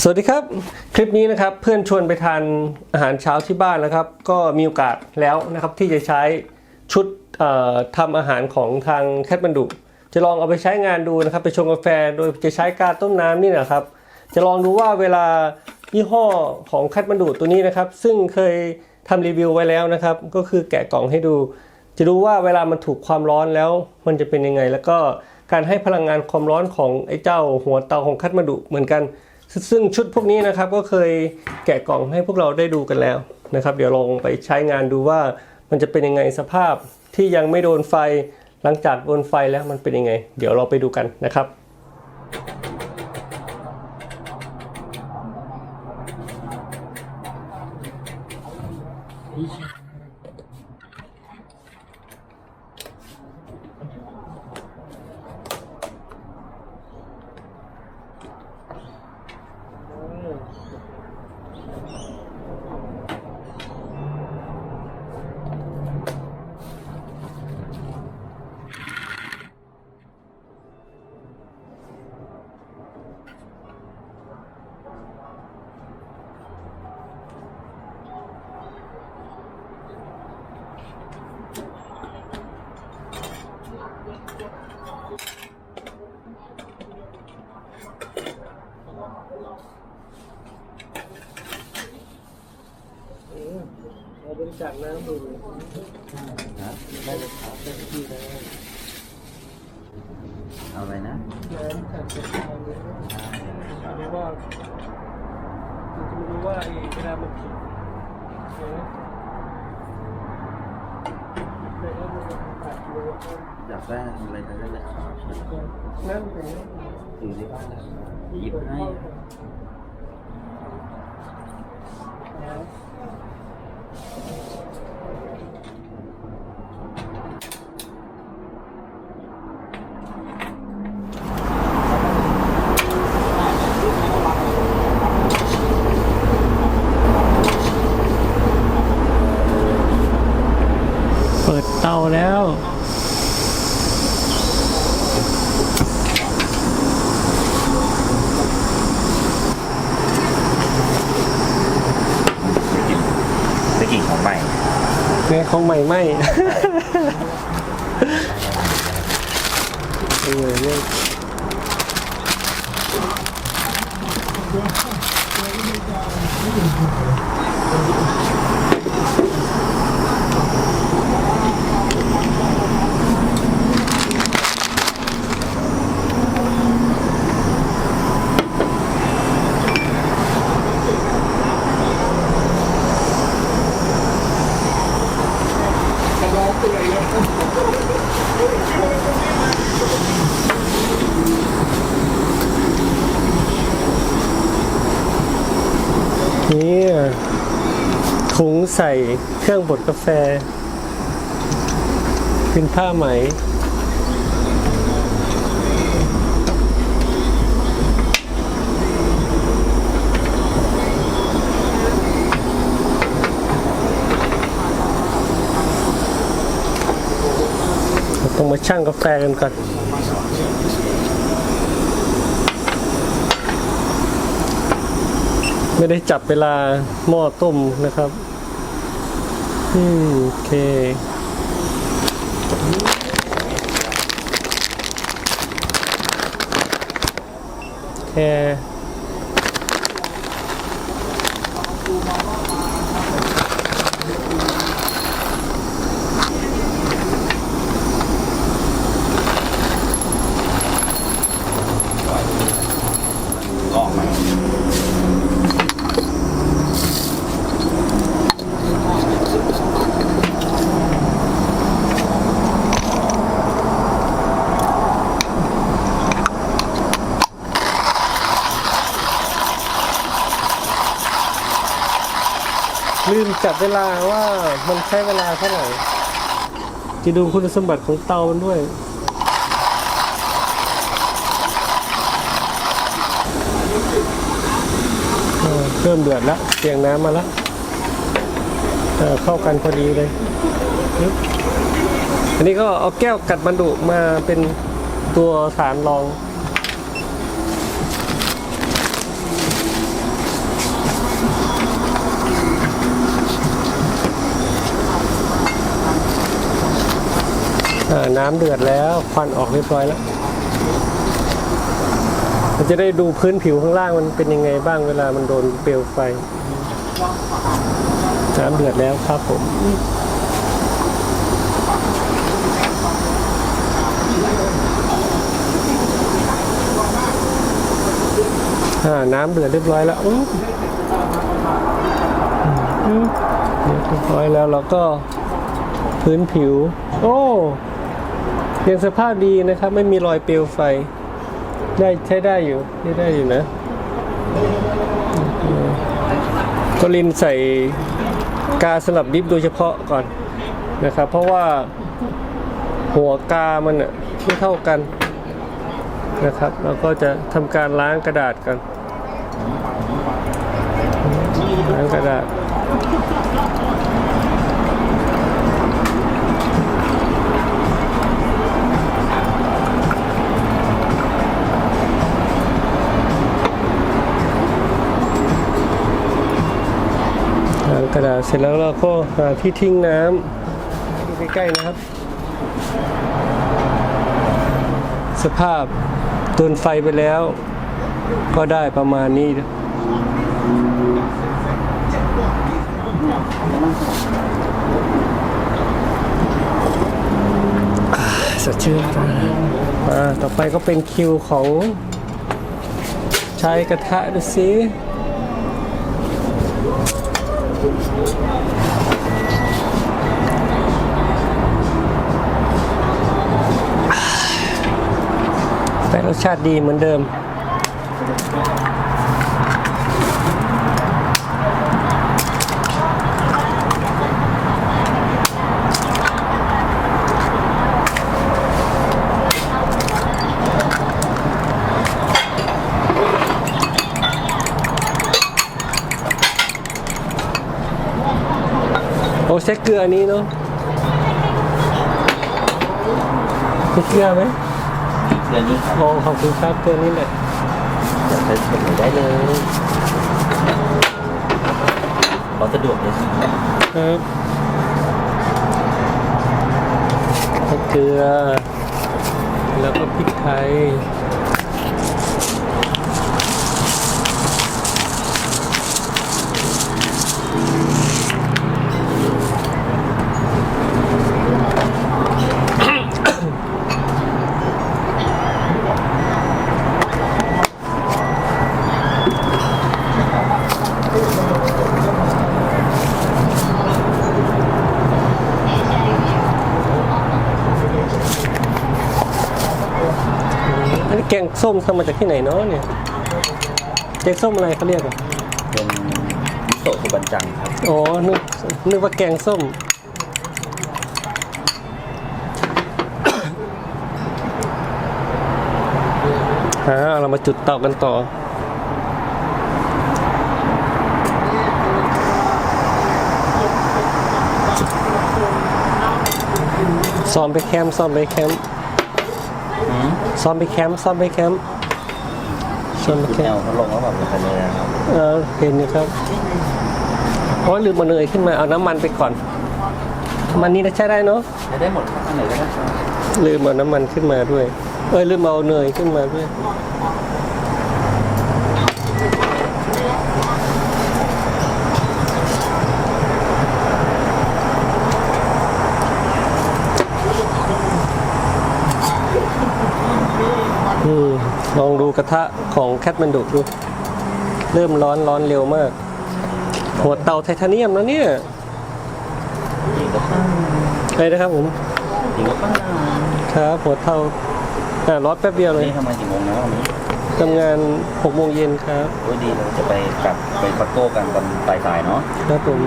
สวัสดีครับ คลิปนี้นะครับเพื่อนชวนไปทานอาหารเช้าที่บ้านนะครับ ก็มีโอกาสแล้วนะครับที่จะใช้ชุดเอ่อทำอาหารของทางแคทบันดุ จะลองเอาไปใช้งานดูนะครับ ไปชงกาแฟโดยจะใช้กาต้มน้ำนี่นะครับ จะลองดูว่าเวลายี่ห้อของแคทบันดุตัวนี้นะครับ ซึ่งเคยทำรีวิวไว้แล้วนะครับ ก็คือแกะกล่องให้ดู จะดูว่าเวลามันถูกความร้อนแล้ว มันจะเป็นยังไง แล้วก็การให้พลังงานความร้อนของไอ้เจ้าหัวเตาของคัตมาดุเหมือนกัน ซึ่งชุดพวกนี้นะครับก็เคยแกะกล่องให้พวกเราได้ดูกันแล้วนะครับ เดี๋ยวลองไปใช้งานดูว่ามันจะเป็นยังไงสภาพที่ยังไม่โดนไฟหลังจากโดนไฟแล้วมันเป็นยังไง เดี๋ยวเราไปดูกันนะครับเราบริ จาคน้ำดูนะได้เลยครับเต็มที่เลยเอาอะไรนะน้ำจากกระชายเนี่ยไม่ว่าจะไม่รู้ว่าไอ้เวลามันผิดเห็นไหมแต่ว่ามันขาดเลยอยากได้อะไรก็ได้เลยครับนั่นเป็นอยู่ที่บ้านเลยหยิบให้ เปิดเตาแล้ว ได้กลิ่นของใหม่ แม่ของใหม่ไหมเออเนี่ย นี่ถุงใส่เครื่องบดกาแฟ เป็นผ้าไหม ต้องมาชั่งกาแฟกันก่อน ไม่ได้จับเวลาหม้อต้มนะครับอืมโอเคแค่ ลืมจับเวลาว่ามันใช้เวลาเท่าไหร่จะดูคุณสมบัติของเตามันด้วยเเริ่มเดือดแล้วเสียงน้ำมาแล้วเเข้ากันพอดีเลย อันนี้ก็เอาแก้วกัดบรรดุมาเป็นตัวฐานรอง น้ำเดือดแล้วควันออกเรียบร้อยแล้วมันจะได้ดูพื้นผิวข้างล่างมันเป็นยังไงบ้างเวลามันโดนเปลวไฟ น้ำเดือดแล้วครับผมน้ำเดือดเรียบร้อยแล้วอื้ออืมเรียบร้อยแล้วเราก็พื้นผิว โอ้ ยังสภาพดีนะครับ ไม่มีรอยเปลวไฟ ได้ใช้ได้อยู่ใช้ได้อยู่นะก็ลินใส่กาสลับดิฟโดยเฉพาะก่อนนะครับ เพราะว่าหัวกามันอะไม่เท่ากันนะครับเราก็จะทำการล้างกระดาษกันล้างกระดาษ เสร็จแล้วเราก็หาที่ทิ้งน้ำใกล้ๆนะครับ สภาพโดนไฟไปแล้ว ก็ได้ประมาณนี้สดชื่นจังอ่าต่อไปก็เป็นคิวของใช้กระทะดูสิ แต่รสชาติดีเหมือนเดิม ใช้เกลืออันนี้เนาะใช้เกลือไหมเดือนนี้ครับโอ้ขอบคุณครับเกลือนี้แหละจะใช้ผลได้เลยขอสะดวกเลยครับใช้เกลือ แล้วก็พริกไทย งส้มทำมาจากที่ไหนเนาะเนี่ยแกงส้มอะไรเขาเรียกอะเป็นมิโซะสุบันจังครับอ๋อนึกนึกว่าแกงส้ม ฮะเรามาจุดเตากันต่อ ซ้อมไปแคมป์ซ้อมไปแคมป์ ซ้อมไปแคมป์ซ้อมไปแคมป์ซ้อมไปคุณแคแอมลป์เขาลงแล้วแบบเป็นเลยนะครับเออเห็นอยู่ครับโอ้ยลืมมาเนยขึ้นมาเอาน้ำมันไปก่อนมันนี้นะใช้ได้เนาะ ใช้ได้หมดครับอันไหนก็ได้ครับลืมเอาน้ำมันขึ้นมาด้วย เอ้ยลืมเอาเนยขึ้นมาด้วย กระทะของแคทแมนดุดูเริ่มร้อนร้อนเร็วมาก หัวเตาไทเทเนียมนะเนี่ยจริงก็ป้าอะไรนะครับผมจริงก็ป้าครับหัวเตาอ่าร้อนแป๊บเดียวเลยนี่ทำไมกี่โมงแล้ววันนี้ทำงาน6โมงเย็นครับโอ้ยดีเราจะไปกลับไปปักโก้กันตอนบ่ายสายเนาะครับผม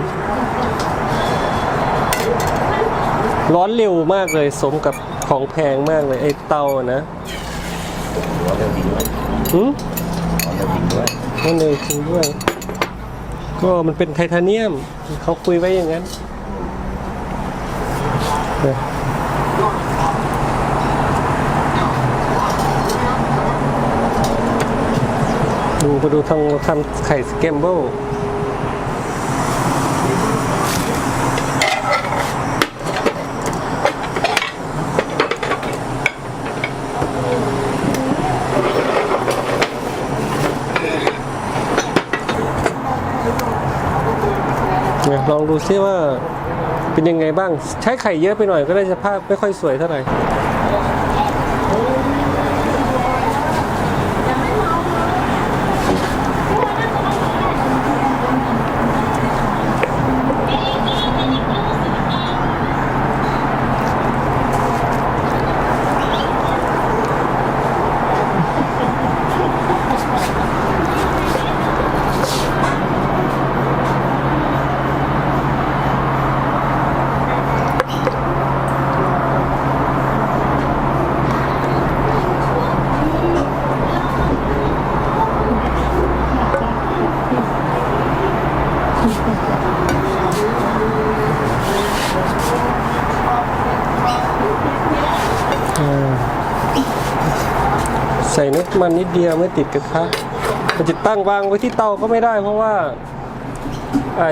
ร้อนเร็วมากเลยสมกับของแพงมากเลยไอ้เตาอะนะ ร้อนเร็วจริงด้วยหืมร้อนเร็วจริงด้วยนั่นเลยจริงด้วย ก็มันเป็นไทเทเนียม เขาคุยไว้อย่างนั้นเนี่ยดูมาดูทางทำไข่สแกมเบิล ลองดูซิว่าเป็นยังไงบ้าง ใช้ไข่เยอะไปหน่อยก็ได้สภาพไม่ค่อยสวยเท่าไหร่ มันนิดเดียวไม่ติดกระทะมันจะตั้งวางไว้ที่เตาก็ไม่ได้ เพราะว่าไอ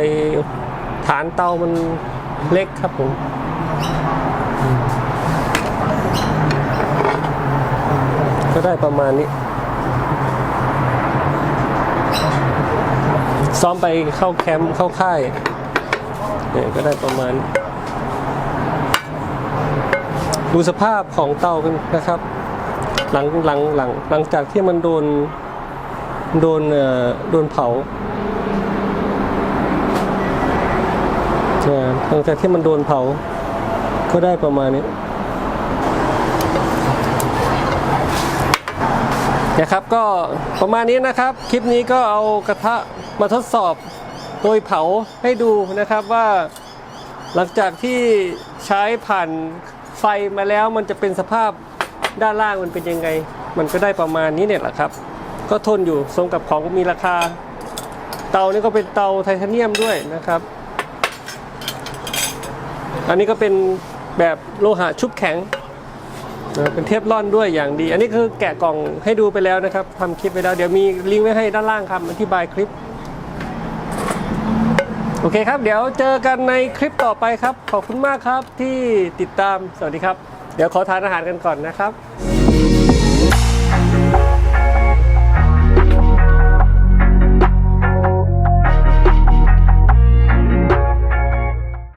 ฐานเตามันเล็กครับผมอืมก็ได้ประมาณนี้ซ้อมไปเข้าแคมป์เข้าค่ายเนี่ยก็ได้ประมาณ ดูสภาพของเตากันนะครับ หลังหลังหลังหลังจากที่มันโดนโดนเอ่อโดนเผาเนี่ยหลังจากที่มันโดนเผา ก็ได้ประมาณนี้นะครับก็ประมาณนี้นะครับ คลิปนี้ก็เอากระทะมาทดสอบโดยเผาให้ดูนะครับว่าหลังจากที่ใช้ผ่านไฟมาแล้วมันจะเป็นสภาพ ด้านล่างมันเป็นยังไง มันก็ได้ประมาณนี้เนี่ยแหละครับ ก็ทนอยู่สมกับของมีราคา เตานี่ก็เป็นเตาไทเทเนียมด้วยนะครับ อันนี้ก็เป็นแบบโลหะชุบแข็งเป็นเทฟลอนด้วยอย่างดี อันนี้คือแกะกล่องให้ดูไปแล้วนะครับทำคลิปไปแล้ว เดี๋ยวมีลิงก์ไว้ให้ด้านล่างครับอธิบายคลิป โอเคครับ เดี๋ยวเจอกันในคลิปต่อไปครับ ขอบคุณมากครับที่ติดตาม สวัสดีครับ เดี๋ยวขอทานอาหารกันก่อนนะครับ